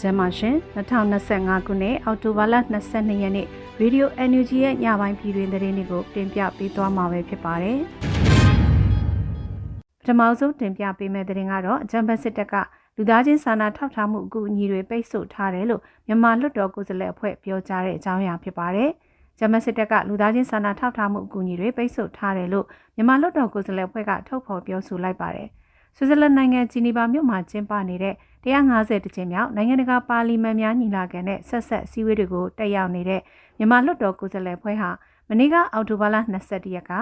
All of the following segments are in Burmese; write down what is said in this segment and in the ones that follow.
ချမ်းပါရှင်2025ခုနှစ်အောက်တိုဘာလ22ရက်နေ့ရေဒီယို NUG ရဲ့ညပိုင်းပြည်တွင်သတင်းတွေကိုတင်ပြပေးသွားမှာပဲဖြစ်ပါတယ်ပထမဆုံးတင်ပြပေးမယ့်သတင်းကတော့ဂျမ်ဘတ်စစ်တပ်ကလူသားချင်းစာနာထောက်ထားမှုအကူအညီတွေပိတ်ဆို့ထားတယ်လို့မြန်မာလွှတ်တော်ကိုယ်စားလှယ်အဖွဲ့ပြောကြားတဲ့အကြောင်းအရာဖြစ်ပါတယ်ဂျမစစ်တပ်ကလူသားချင်းစာနာထောက်ထားမှုအကူအညီတွေပိတ်ဆို့ထားတယ်လို့မြန်မာလွှတ်တော်ကိုယ်စားလှယ်အဖွဲ့ကထုတ်ဖော်ပြောဆိုလိုက်ပါတယ်။ ဆွစ်ဇာလန်နိုင်ငံဂျီနီဗာမြို့မှာကျင်းပနေတဲ့150တကြိမ်မြောက်နိုင်ငံတကာပါလီမန်များညီလာခံနဲ့ဆက်ဆက်စည်းဝေးတွေကိုတက်ရောက်နေတဲ့မြန်မာလွှတ်တော်ကိုယ်စားလှယ်ဖွဲ့ဟာမနေ့ကအောက်တိုဘာလ22ရက်က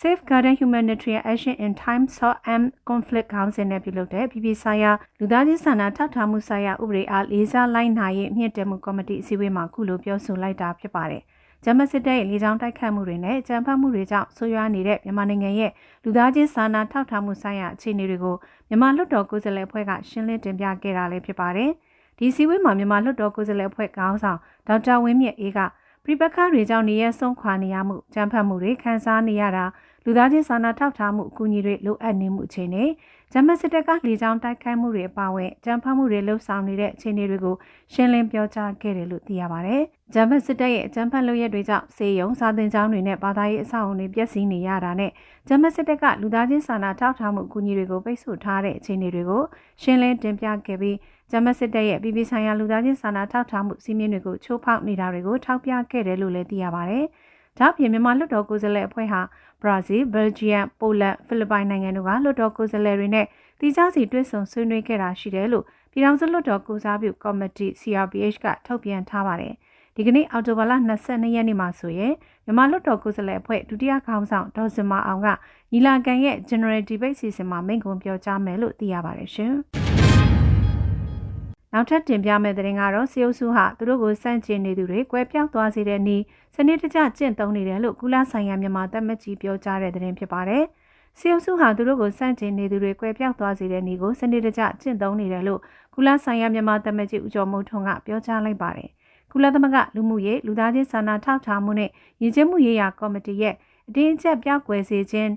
Safeguarding Humanitarian Action in Times of Armed Conflict Council နဲ့ပြုလုပ်တဲ့ပြည်ပဆိုင်ရာလူသားချင်းစာနာထောက်ထားမှုဆိုင်ရာဥပဒေအားလေးစားလိုက်နာရေးမြင့်တက်မှုကော်မတီအစည်းအဝေးမှာခုလိုပြောဆိုလိုက်တာဖြစ်ပါတယ်။ ဂျမစစ်တပ်ရဲ့လေကြောင်းတိုက်ခတ်မှုတွေနဲ့ကြမ်းဖက်မှုတွေကြောင့်ဆိုးရွားနေတဲ့မြန်မာနိုင်ငံရဲ့လူသားချင်းစာနာထောက်ထားမှုဆိုင်ရာအခြေအနေတွေကိုမြန်မာလွှတ်တော်ကိုယ်စားလှယ်အဖွဲ့ကရှင်းလင်းတင်ပြခဲ့တာလည်းဖြစ်ပါတယ်။ဒီစည်းဝေးမှာမြန်မာလွှတ်တော်ကိုယ်စားလှယ်အဖွဲ့ခေါင်းဆောင်ဒေါက်တာဝင်းမြင့်အေးကပြပခါတွေကြောင့်နေရဆုံးခွာနေရမှုကြမ်းဖက်မှုတွေခံစားနေရတာလူသားချင်းစာနာထောက်ထားမှုအကူအညီတွေလိုအပ်နေမှုအခြေအနေဂျမစစ်တပ်ကလေကြောင်းတိုက်ခိုက်မှုတွေအပါအဝင်ကြမ်းဖက်မှုတွေလှုပ်ဆောင်နေတဲ့အခြေအနေတွေကိုရှင်းလင်းပြောကြားခဲ့တယ်လို့သိရပါတယ်။ ဂျမစစ်တပ်ရဲ့အကြမ်းဖက်လုပ်ရက်တွေကြောင့်စေယုံစာသင်ကျောင်းတွေနဲ့ဘာသာရေးအဆောက်အအုံတွေပျက်စီးနေရတာနဲ့ဂျမစစ်တပ်ကလူသားချင်းစာနာထောက်ထားမှုအကူအညီတွေကိုပိတ်ဆို့ထားတဲ့အခြေအနေတွေကိုရှင်းလင်းတင်ပြခဲ့ပြီးဂျမစစ်တပ်ရဲ့ပြည်ပဆိုင်ရာလူသားချင်းစာနာထောက်ထားမှုစီမင်းတွေကိုချိုးဖောက်နေတာတွေကိုထောက်ပြခဲ့တယ်လို့လည်းသိရပါတယ်။ဒါ့အပြင်မြန်မာလွှတ်တော်ကိုယ်စားလှယ်အဖွဲ့ဟာဘရာဇီး၊ဘယ်လ်ဂျီယံ၊ပိုလန်၊ဖိလစ်ပိုင်နိုင်ငံတို့ကလွှတ်တော်ကိုယ်စားလှယ်တွေနဲ့တီးခြားစီတွဲဆုံဆွေးနွေးခဲ့တာရှိတယ်လို့ပြည်ထောင်စုလွှတ်တော်ကုစားပြုကော်မတီ CRPH ကထုတ်ပြန်ထားပါတယ်။ ဒီကနေ့အောက်တိုဘာလ22ရက်နေ့မှာဆိုရင်မြန်မာလွှတ်တော်ကိုယ်စားလှယ်အဖွဲ့ဒုတိယခေါင်းဆောင်ဒေါ်စင်မအောင်ကညီလာခံရဲ့ General Debate စီစဉ်မှာမိန့်ခွန်းပြောကြားမယ်လို့သိရပါတယ်ရှင်။နောက်ထပ်တင်ပြမယ့်သတင်းကတော့စီအုပ်စုဟာသူတို့ကိုစန့်ကျင်နေသူတွေကွဲပြောက်သွားစေတဲ့နီးစနစ်တကျကျင့်သုံးနေတယ်လို့ကုလဆိုင်ရာမြန်မာတပ်မကြီးပြောကြားတဲ့သတင်းဖြစ်ပါတယ်။စီအုပ်စုဟာသူတို့ကိုစန့်ကျင်နေသူတွေကွဲပြောက်သွားစေတဲ့နေကိုစနစ်တကျကျင့်သုံးနေတယ်လို့ကုလဆိုင်ရာမြန်မာတမန်ကြီးဦးကျော်မိုးထွန်းကပြောကြားလိုက်ပါတယ်။ ကုလသမဂ္ဂလူမှုရေးလူသားချင်းစာနာထောက်ထားမှုနဲ့ရည်ကျင်းမှုရေးရာကော်မတီရဲ့အတင်းအကျပ်ပြောက်ကွယ်စေခြင်း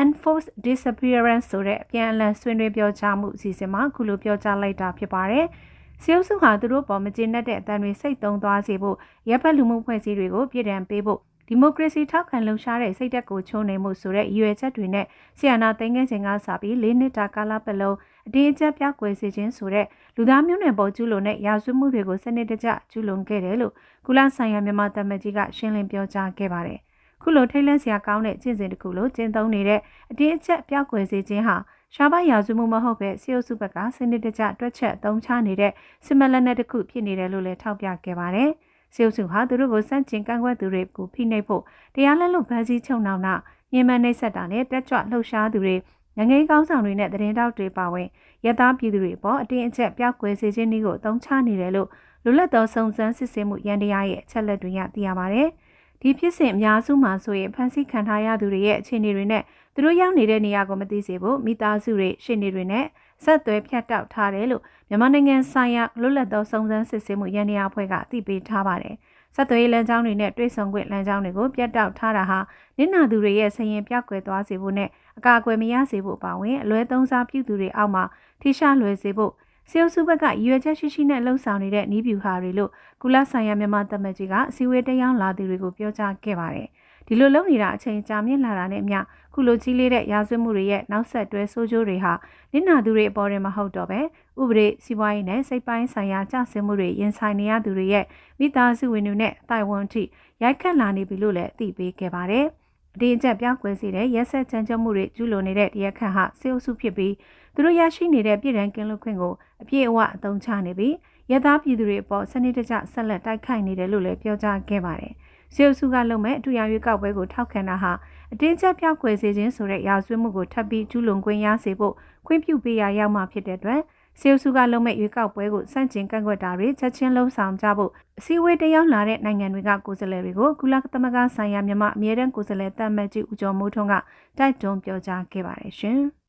enforced disappearance ဆိုတဲ့အပြန်အလှန်ဆွေးနွေးပြောကြားမှုအစီအစဉ်မှာခုလိုပြောကြားလိုက်တာဖြစ်ပါတယ်။စီအုပ်စုဟာသူတို့ပေါ်မကျေနပ်တဲ့အတန်တွေစိတ်သုံးသွားစေဖို့ရပ်ဖက်လူမှုဖွဲ့စည်းတွေကိုပြည်ထန်ပေးဖို့ဒီမိုကရေစီထောက်ခံလှုပ်ရှားတဲ့စိတ်သက်ကိုချုံနေမှုဆိုတဲ့ရည်ရွယ်ချက်တွေနဲ့ဆီယနာသိန်းငယ်စဉ်ကစပြီး၄နှစ်တာကာလပတ်လုံး အတင်းအကျပ်ပြောက်ကွယ်စေခြင်းဆိုတဲ့လူသားမျိုးနွယ်ပေါ်ကျူးလွန်တဲ့ရာဇဝတ်မှုတွေကိုစနစ်တကျကျူးလွန်ခဲ့တယ်လို့ကုလဆိုင်ရာမြန်မာတမန်ကြီးကရှင်းလင်းပြောကြားခဲ့ပါတယ်။ခုလိုထိတ်လန့်စရာကောင်းတဲ့ကျင့်စဉ်တစ်ခုလို့ကျင့်သုံးနေတဲ့အတင်းအကျပ်ပြောက်ကွယ်စေခြင်းဟာရှားပါရာဇဝမှုမဟုတ်ပဲစီယုစုဘက်ကစနစ်တကျတွက်ချက်သုံးချနေတဲ့စစ်မလက်နက်တစ်ခုဖြစ်နေတယ်လို့လည်းထောက်ပြခဲ့ပါတယ်။စေုပ်စုဟာသူတို့ကိုစန့်ကျင်ကန့်ကွက်သူတွေကိုဖိနှိပ်ဖို့တရားလက်လွတ်ဗန်းစည်းချုပ်နှောင်တာညှဉ်းပန်းနှိပ်စက်တာနဲ့တက်ကြွလှုပ်ရှားသူတွေနို င်ငံရေးကောင်းဆောင်တွေနဲ့သတင်းတောက်တွေပါဝင်ရသားပြည်သူတွေအပေါ်အတင်းအကျပ်ပြောက်ကွယ်စေခြင်းတွေကိုအသုံးချနေတယ်လို့လွတ်လပ်သောစုံစမ်းစစ်ဆေးမှုရန်တရားရဲ့အချက်လက်တွေကသိရပါဗျ။ဒီဖြစ်စဉ်အများစုမှာဆိုရင်ဖန်ဆီးခံထားရသူတွေရဲ့အခြေအနေတွေနဲ့သူတို့ရောက်နေတဲ့နေရာကိုမသိစေဖို့မိသားစုတွေရှင်းနေတွေနဲ့ဆက်သွဲဖြတ်တောက်ထားတယ်လို့မြန်မာနိုင်ငံဆိုင်ရာလွတ်လပ်သောစုံစမ်းစစ်ဆေးမှုရန်ရာအဖွဲ့ကအသိပေးထားပါတယ်။ ဆက်သွဲလမ်းကြောင်းတွေနဲ့တွဲဆုံခွင့်လမ်းကြောင်းတွေကိုပြတ်တောက်ထားတာဟာနစ်နာသူတွေရဲ့ဆရင်ပြောက်ကွယ်သွားစေဖို့နဲ့အကာအကွယ်မရစေဖို့ပါဝင်အလွဲသုံးစားပြုသူတွေအောက်မှာထိရှလွယ်စေဖို့စေုပ်စုဘက်ကရည်ရွယ်ချက်ရှိရှိနဲ့လှုံ့ဆော်နေတဲ့နီးပြူဟာတွေလို့ကုလဆိုင်ရာမြန်မာတမန်ကြီးကအစည်းအဝေးတရားလာသူတွေကိုပြောကြားခဲ့ပါတယ်။ဒီလိုလုပ်နေတာအချိန်ကြာမြင့်လာတာနဲ့အမျှ ခုလိုကြီးလေးတဲ့ရာဇဝတ်မှုတွေရဲ့နောက်ဆက်တွဲဆိုးကျိုးတွေဟာနစ်နာသူတွေအပေါ်တွင်မဟုတ်တော့ပဲဥပဒေစီးပွားရေးနဲ့စိတ်ပိုင်းဆိုင်ရာကြဆင်းမှုတွေရင်ဆိုင်နေရသူတွေရဲ့မိသားစုဝင်တွေနဲ့အတိုင်ဝန်ထိရိုက်ခတ်လာနေပြီလို့လည်းသိပေးခဲ့ပါတယ်။အတင်းအကျပ်ပြောင်းကွယ်စေတဲ့ရက်ဆက်ချမ်းချမ်းမှုတွေကျူးလွန်နေတဲ့တရားခန့်ဟာစေအုပ်စုဖြစ်ပြီးသူတို့ရရှိနေတဲ့ပြည်ထန်ကင်းလွတ်ခွင့်ကိုအပြည့်အဝအသုံးချနေပြီးရသားပြည်သူတွေအပေါ်စနစ်တကျဆက်လက်တိုက်ခိုက်နေတယ်လို့လည်းပြောကြားခဲ့ပါတယ်။ စီအုပ်စုကလုပ်မဲ့အထူးရရွေးကောက်ပွဲကိုထောက်ခံတာဟာအတင်းကျပ်ပြောက်ွယ်စေခြင်းဆိုတဲ့ရာဇဝတ်မှုကိုထပ်ပြီးကျူးလွန်ခွင့်ရစေဖို့ခွင့်ပြုပေးရရောက်မှဖြစ်တဲ့အတွက်စီအုပ်စုကလုပ်မဲ့ရွေးကောက်ပွဲကိုစန့်ကျင်ကန့်ကွက်တာတွေချက်ချင်းလှုံ့ဆော်ကြဖို့အစည်းအဝေးတရောက်လာတဲ့နိုင်ငံတွေကကိုယ်စားလှယ်တွေကိုကုလသမဂ္ဂဆိုင်ရာမြန်မာအမြဲတမ်းကိုယ်စားလှယ်တမတ်ကြီးဦးကျော်မိုးထွန်းကတိုက်တွန်းပြောကြားခဲ့ပါတယ်ရှင်။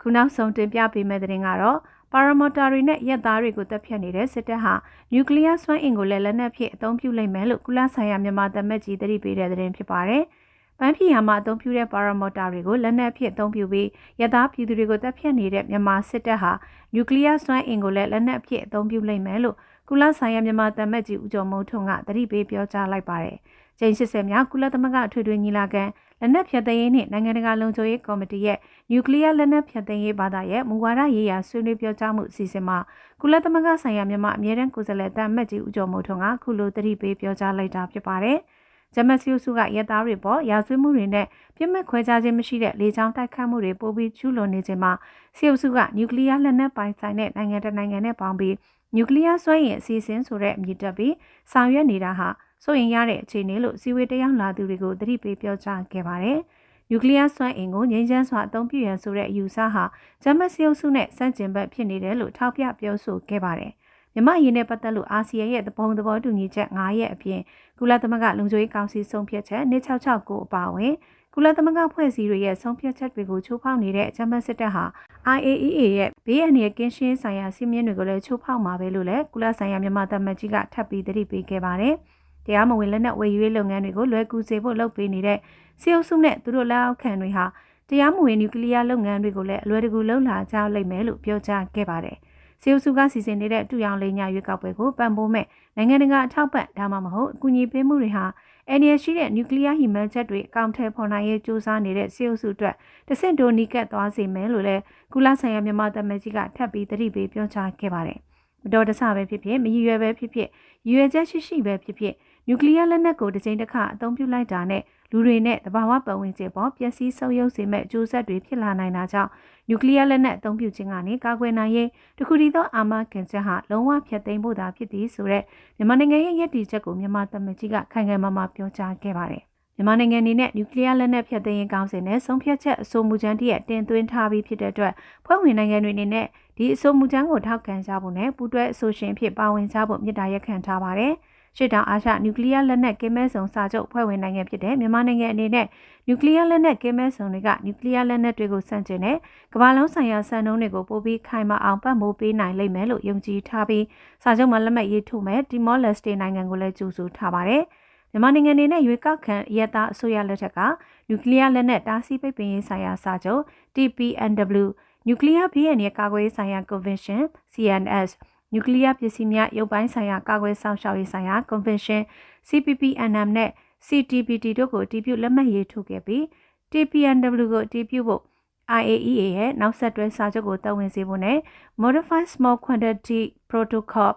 ခုနောက်ဆုံးတင်ပြပေးမယ့်သတင်းကတော့ ပါရာမော်တာတွေနဲ့ရက်သားတွေကိုတပ်ဖြတ်နေတဲ့စစ်တပ်ဟာနျူကလ িয়ার စွမ်းအင်ကိုလည်းလက်နက်ဖြင့်အသုံးပြုလိမ့်မယ်လို့ကုလဆိုင်ရာမြန်မာသမက်ကြီးတတိပေးတဲ့သတင်းဖြစ်ပါတယ်။ ပန်းဖြီယာမှာအသုံးပြုတဲ့ပါရာမော်တာတွေကိုလက်နက်အဖြစ်အသုံးပြုပြီးရသားပြည်သူတွေကိုတပ်ဖြတ်နေတဲ့မြန်မာစစ်တပ်ဟာနျူကလ িয়ারစွမ်းအင်ကိုလည်းလက်နက်အဖြစ်အသုံးပြုလိမ့်မယ်လို့ကုလဆိုင်ရာမြန်မာတမတ်ကြီးဦးကျော်မိုးထွန်းကတတိပေးပြောကြားလိုက်ပါတယ်။ကျင်း80မြောက်ကုလသမဂ္ဂထွေထွေညီလာခံ လက်နက်ဖြတ်သိမ်းရေးနှင့်နိုင်ငံတကာလုံခြုံရေးကော်မတီရဲ့နျူကလ িয়ার လက်နက်ဖြတ်သိမ်းရေးဘာသာရဲ့မူဝါဒရေးရာဆွေးနွေးပြောကြားမှုအစီအစဉ်မှာကုလသမဂ္ဂဆိုင်ရာမြန်မာအမြဲတမ်းကိုယ်စားလှယ်တမတ်ကြီးဦးကျော်မိုးထွန်းကခုလိုတတိပေးပြောကြားလိုက်တာဖြစ်ပါတယ်။ဂျမစီယိုစုကရဲသားတွေပေါ်ရာဇဝတ်မှုတွေနဲ့ပြစ်မှတ်ခွဲခြားခြင်းမရှိတဲ့လေကြောင်းတိုက်ခတ်မှုတွေပိုပြီးကျူးလွန်နေခြင်းမှာစီယိုစုကနျူကလ িয়ার လက်နက်ပိုင်ဆိုင်တဲ့နိုင်ငံတကာနိုင်ငံနဲ့ပေါင်းပြီးနျူကလ িয়ার စွမ်းရည်အစီအစဉ်ဆိုတဲ့အမည်တပ်ပြီးဆောင်ရွက်နေတာဟာ စိုးရင်ရတဲ့အခြေအနေလို့စီဝေတရားလာသူတွေကိုသတိပေးပြောကြားခဲ့ပါတယ်။နျူကလ িয়ার စွမ်းအင်ကိုငြိမ်းချမ်းစွာအသုံးပြုရန်ဆိုတဲ့အယူဆဟာဂျမစီယိုစုနဲ့စန့်ကျင်ဘက်ဖြစ်နေတယ်လို့ထောက်ပြပြောဆိုခဲ့ပါတယ်။မြမရင်းနဲ့ပတ်သက်လို့အာဆီယံရဲ့သဘောသဘောတူညီချက်9ရက်အပြင်ကုလသမဂ္ဂလုံခြုံရေးကောင်စီဆုံးဖြတ်ချက်2669အပါအဝင်ကုလသမဂ္ဂဖွဲ့စည်းတွေရဲ့ဆုံးဖြတ်ချက်တွေကိုချိုးဖောက်နေတဲ့အကြမ်းဖက်စစ်တပ်ဟာ IAEA ရဲ့ဘေးအန္တရာယ်ကင်းရှင်းဆိုင်ရာစီမင်းတွေကိုလည်းချိုးဖောက်မှာပဲလို့လည်းကုလဆိုင်ရာမြန်မာသမတ်ကြီးကထပ်ပြီးသတိပေးခဲ့ပါတယ်။ တရားမဝင်လက်နက်ဝယ်ယူရေးလုပ်ငန်းတွေကိုလွယ်ကူစေဖို့လုပ်ပေးနေတဲ့စီအုပ်စုနဲ့သူတို့လက်အောက်ခံတွေဟာတရားမဝင်နျူကလ িয়ার လုပ်ငန်းတွေကိုလည်းအလွယ်တကူလှုပ်လာကြလိမ့်မယ်လို့ပြောကြားခဲ့ပါတယ်။စီအိုစုကစီစဉ်နေတဲ့တူရောင်လေးညရွေးကောက်ပွဲကိုပံ့ပိုးမဲ့နိုင်ငံတကာအထောက်ပံ့ဒါမှမဟုတ်အကူအညီပေးမှုတွေဟာအန်ရရှိတဲ့နျူကလ িয়ার ဟီမန်ချက်တွေအကောင့်ထဲပေါ်နိုင်ရေးစ조사နေတဲ့စီအိုစုအတွက်တဆင့်တိုးနီးကပ်သွားစေမယ်လို့လည်းကုလဆိုင်ရာမြန်မာသမ္မကြီးကထပ်ပြီးသတိပေးပြောကြားခဲ့ပါတယ်။မတော်တဆပဲဖြစ်ဖြစ်မရည်ရွယ်ပဲဖြစ်ဖြစ်ရည်ရွယ်ချက်ရှိရှိပဲဖြစ်ဖြစ် နျူကလ িয়ার လက်နက်ကိုတစ်ချိန်တစ်ခါအသုံးပြုလိုက်တာနဲ့လူတွေနဲ့တဘာဝပတ်ဝန်းကျင်ပေါ်ပျက်စီးဆုပ်ယုပ်စေမဲ့အကျိုးဆက်တွေဖြစ်လာနိုင်တာကြောင့်နျူကလ িয়ার လက်နက်အသုံးပြုခြင်းကနေကာကွယ်နိုင်ရေးတခုတည်းသောအာမခံချက်ဟာလုံးဝဖျက်သိမ်းဖို့သာဖြစ်သည်ဆိုတဲ့မြန်မာနိုင်ငံရဲ့ရည်တည်ချက်ကိုမြန်မာသမ္မတကြီးကခိုင်ခိုင်မာမာပြောကြားခဲ့ပါတယ်မြန်မာနိုင်ငံအနေနဲ့နျူကလ িয়ার လက်နက်ဖျက်သိမ်းရေးကောင်းစဉ်နဲ့ဆုံးဖြတ်ချက်အဆိုမူကြမ်းတည်းတင်သွင်းထားပြီးဖြစ်တဲ့အတွက်ဖွဲ့ဝင်နိုင်ငံတွေအနေနဲ့ဒီအဆိုမူကြမ်းကိုထောက်ခံကြဖို့နဲ့ပူးတွဲအဆိုရှင်ဖြစ်ပါဝင်ကြဖို့မြစ်တာရက်ခံထားပါတယ်။ ရှစ်တောင်အာရှနျူကလ িয়ার လက်နက်ကင်းမဲ့ဆောင်စာချုပ်ဖွဲ့ဝင်နိုင်ငံဖြစ်တဲ့မြန်မာနိုင်ငံအနေနဲ့နျူကလ িয়ার လက်နက်ကင်းမဲ့ဆောင်တွေကနျူကလ িয়ার လက်နက်တွေကိုဆန့်ကျင်တဲ့ကမ္ဘာလုံးဆိုင်ရာစံနှုန်းတွေကိုပိုပြီးခိုင်မာအောင်ပတ်မိုးပေးနိုင်လိမ့်မယ်လို့ယုံကြည်ထားပြီးစာချုပ်မှာလက်မှတ်ရေးထိုးမဲ့တီမောလက်စတေနိုင်ငံကိုလည်းကြိုဆိုထားပါတယ်။မြန်မာနိုင်ငံအနေနဲ့ရွေးကောက်ခံရတာအစိုးရလက်ထက်ကနျူကလ িয়ার လက်နက်တားဆီးပိတ်ပင်ရေးဆိုင်ရာစာချုပ် TPNW နျူကလ িয়ারဘေးအန္တရာယ်ကာကွယ်ရေးဆိုင်ရာ Convention CNS နျူကလ িয়ার ပစ္စည်းများရုပ်ပိုင်းဆိုင်ရာကာကွယ်ဆောင်ရှောက်ရေးဆိုင်ရာ Convention CPPNM နဲ့ CTPT တို့ကိုတည်ပြုလက်မှတ်ရေးထိုးခဲ့ပြီး TPNW ကိုတည်ပြုဖို့ IAEA ရဲ့နောက်ဆက်တွဲစာချုပ်ကိုတပ်ဝင်စေဖို့နဲ့ Modified Small Quantity Protocol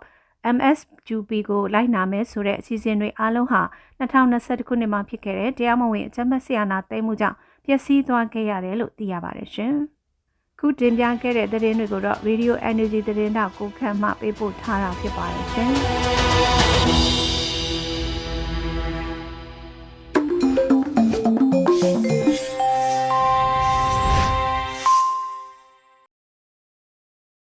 MSQP ကိုလိုက်နာမယ်ဆိုတဲ့အစီအစဉ်တွေအားလုံးဟာ2021ခုနှစ်မှာဖြစ်ခဲ့တဲ့တရားမဝင်အကြမ်းဖက်ဆရာနာသိမ်းမှုကြောင့်ပျက်စီးသွားခဲ့ရတယ်လို့သိရပါတယ်ရှင်။ ခုတင်ပြခဲ့တဲ့သတင်းတွေကိုတော့ Radio Energy သတင်းတောက်ကိုခန့်မှပေးပို့ထားတာဖြစ်ပါတယ်ရှင်။